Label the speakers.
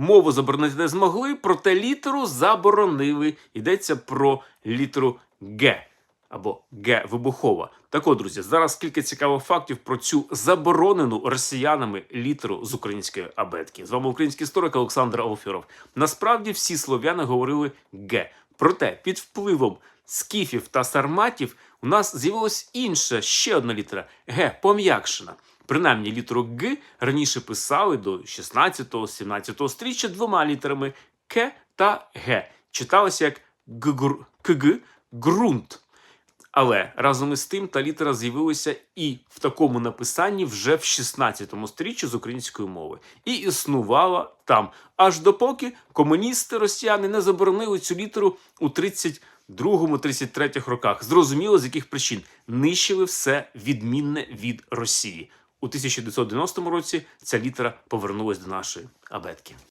Speaker 1: Мову заборонити не змогли, проте літеру заборонили. Йдеться про літеру Г або Г вибухова. Так от, друзі, зараз кілька цікавих фактів про цю заборонену росіянами літеру з української абетки. З вами український історик Олександр Алфіров. Насправді всі слов'яни говорили Г. Проте під впливом скіфів та сарматів у нас з'явилась інша ще одна літера Г пом'якшена. Принаймні літеру Г раніше писали до 16-17 стріччя двома літерами К та Г. Читалося як КГ ґрунт. Але разом із тим та літера з'явилася і в такому написанні вже в 16 сторіччі з української мови, і існувала там, аж допоки комуністи росіяни не заборонили цю літеру у 32-33 роках. Зрозуміло, з яких причин нищили все відмінне від Росії. У 1990 році ця літера повернулась до нашої абетки.